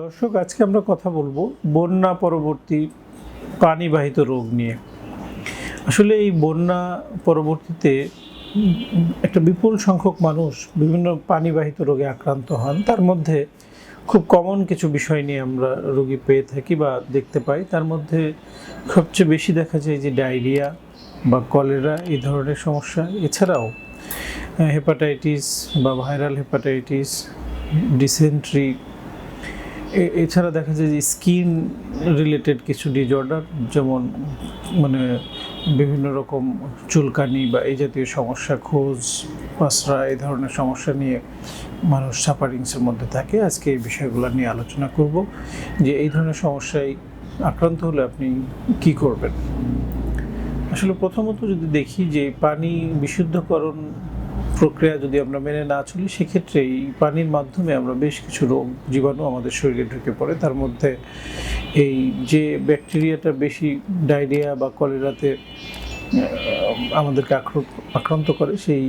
দর্শক, আজকে আমরা কথা বলব বন্যা পরবর্তী পানিবাহিত রোগ নিয়ে। আসলে এই বন্যা পরবর্তীতে একটা বিপুল সংখ্যক মানুষ বিভিন্ন পানিবাহিত রোগে আক্রান্ত হন। তার মধ্যে খুব কমন কিছু বিষয় নিয়ে আমরা রোগী পেয়ে থাকি বা দেখতে পাই। তার মধ্যে সবচেয়ে বেশি দেখা যায় যে ডায়রিয়া বা কলেরা, এই ধরনের সমস্যা। এছাড়াও হেপাটাইটিস বা ভাইরাল হেপাটাইটিস ডিসেন্ট্রি এছাড়া দেখা যায় যে স্কিন রিলেটেড কিছু ডিজঅর্ডার যেমন মানে বিভিন্ন রকম চুলকানি বা এই জাতীয় সমস্যা, খোঁজ পাসরা এই ধরনের সমস্যা নিয়ে মানুষ সাফারিংসের মধ্যে থাকে। আজকে এই বিষয়গুলো নিয়ে আলোচনা করব যে এই ধরনের সমস্যায় আক্রান্ত হলে আপনি কি করবেন। আসলে প্রথমত যদি দেখি যে পানি বিশুদ্ধকরণ প্রক্রিয়া যদি আমরা মেনে না চলি, সেক্ষেত্রে এই পানির মাধ্যমে আমরা বেশ কিছু রোগ জীবাণু আমাদের শরীরে ঢুকে পড়ে। তার মধ্যে এই যে ব্যাকটেরিয়াটা বেশি ডায়রিয়া বা কলেরাতে আমাদেরকে আক্রান্ত করে, সেই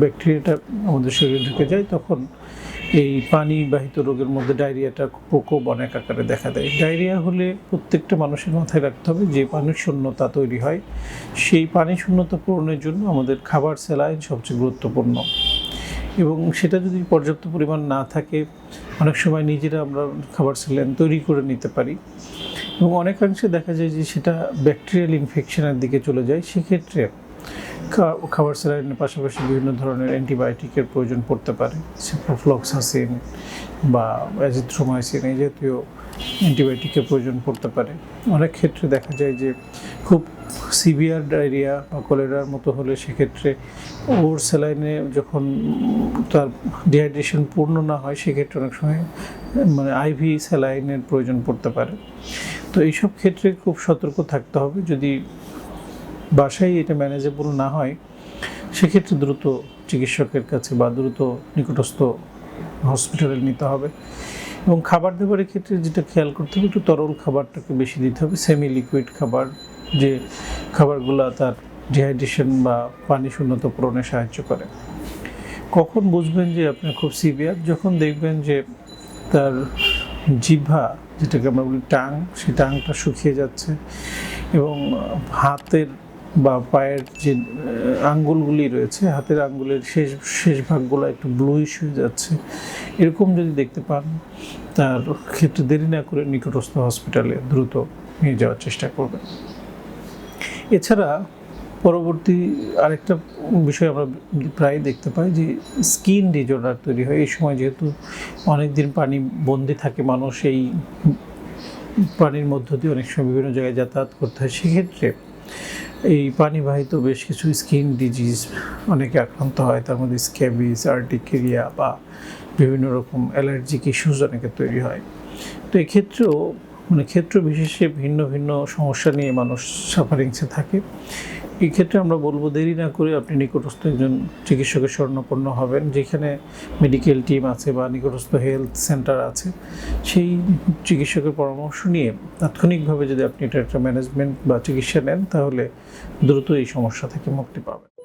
ব্যাকটেরিয়াটা আমাদের শরীরে ঢুকে যায়, তখন এই পানিবাহিত রোগের মধ্যে ডায়রিয়াটা প্রকোপ অনেক আকারে দেখা দেয়। ডায়রিয়া হলে প্রত্যেকটা মানুষের মাথায় রাখতে হবে যে পানি শূন্যতা তৈরি হয়। সেই পানি শূন্যতা পূরণের জন্য আমাদের খাবার, স্যালাইন সবচেয়ে গুরুত্বপূর্ণ। এবং সেটা যদি পর্যাপ্ত পরিমাণ না থাকে, অনেক সময় নিজেরা আমরা খাবার, স্যালাইন তৈরি করে নিতে পারি। এবং অনেকাংশে দেখা যায় যে সেটা ব্যাকটেরিয়াল ইনফেকশনের দিকে চলে যায়। সেক্ষেত্রে খাবার স্যালাইনের পাশাপাশি বিভিন্ন ধরনের অ্যান্টিবায়োটিকের প্রয়োজন পড়তে পারে। সিপ্রোফ্লক্সাসিন বা অ্যাজিথ্রোমাইসিন এই জাতীয় অ্যান্টিবায়োটিকের প্রয়োজন পড়তে পারে। অনেক ক্ষেত্রে দেখা যায় যে খুব সিভিয়ার ডায়রিয়া বা কলেরার মতো হলে সেক্ষেত্রে ওর স্যালাইনে যখন তার ডিহাইড্রেশন পূর্ণ না হয়, সেক্ষেত্রে অনেক সময় মানে আইভি স্যালাইনের প্রয়োজন পড়তে পারে। তো এইসব ক্ষেত্রে খুব সতর্ক থাকতে হবে। যদি বাসায় এটা ম্যানেজেবল না হয়, সেক্ষেত্রে দ্রুত চিকিৎসকের কাছে বা দ্রুত নিকটস্থ হসপিটালে নিতে হবে। এবং খাবার দাবারের ক্ষেত্রে যেটা খেয়াল করতে হবে, একটু তরল খাবারটাকে বেশি দিতে হবে। সেমি লিকুইড খাবার, যে খাবারগুলো তার ডিহাইড্রেশন বা পানি শূন্যতা পূরণে সাহায্য করে। কখন বুঝবেন যে আপনার খুব সিভিয়ার যখন দেখবেন যে তার জিহ্বা, যেটাকে আমরা বলি টাং, সেই টাংটা শুকিয়ে যাচ্ছে এবং হাতের বা পায়ের যে আঙ্গুলগুলি রয়েছে, হাতের আঙ্গুলের শেষ শেষ ভাগগুলো একটু ব্লুইশ হয়ে যাচ্ছে। এরকম যদি দেখতে পান, তার ক্ষেত্রে দেরি না করে নিকটস্থ হসপিটালে দ্রুত নিয়ে যাওয়ার চেষ্টা করবেন। এছাড়া পরবর্তী আরেকটা বিষয় আমরা প্রায় দেখতে পাই যে স্কিন ডিজর্ডার তৈরি হয়। এই সময় যেহেতু অনেক দিন পানি বন্দি থাকে মানুষ, এই পানির মধ্য দিয়ে অনেক সময় বিভিন্ন জায়গায় যাতায়াত করতে হয়, সেক্ষেত্রে এই পানিবাহিত বেশ কিছু স্কিন ডিজিজ অনেকে আক্রান্ত হয়। তার মধ্যে স্ক্যাবিস আর্টিকেরিয়া বা বিভিন্ন রকম অ্যালার্জিক ইস্যুজ অনেকে তৈরি হয়। তো এক্ষেত্রেও মানে ক্ষেত্র বিশেষে ভিন্ন ভিন্ন সমস্যা নিয়ে মানুষ সাফারিংসে থাকে। এই ক্ষেত্রে আমরা বলব দেরি না করে আপনি নিকটস্থ একজন চিকিৎসকের স্বর্ণপন্ন হবেন, যেখানে মেডিকেল টিম আছে বা নিকটস্থ হেলথ সেন্টার আছে। সেই চিকিৎসকের পরামর্শ নিয়ে তাৎক্ষণিকভাবে যদি আপনি এটা একটা ম্যানেজমেন্ট বা চিকিৎসা নেন, তাহলে দ্রুত এই সমস্যা থেকে মুক্তি পাবেন।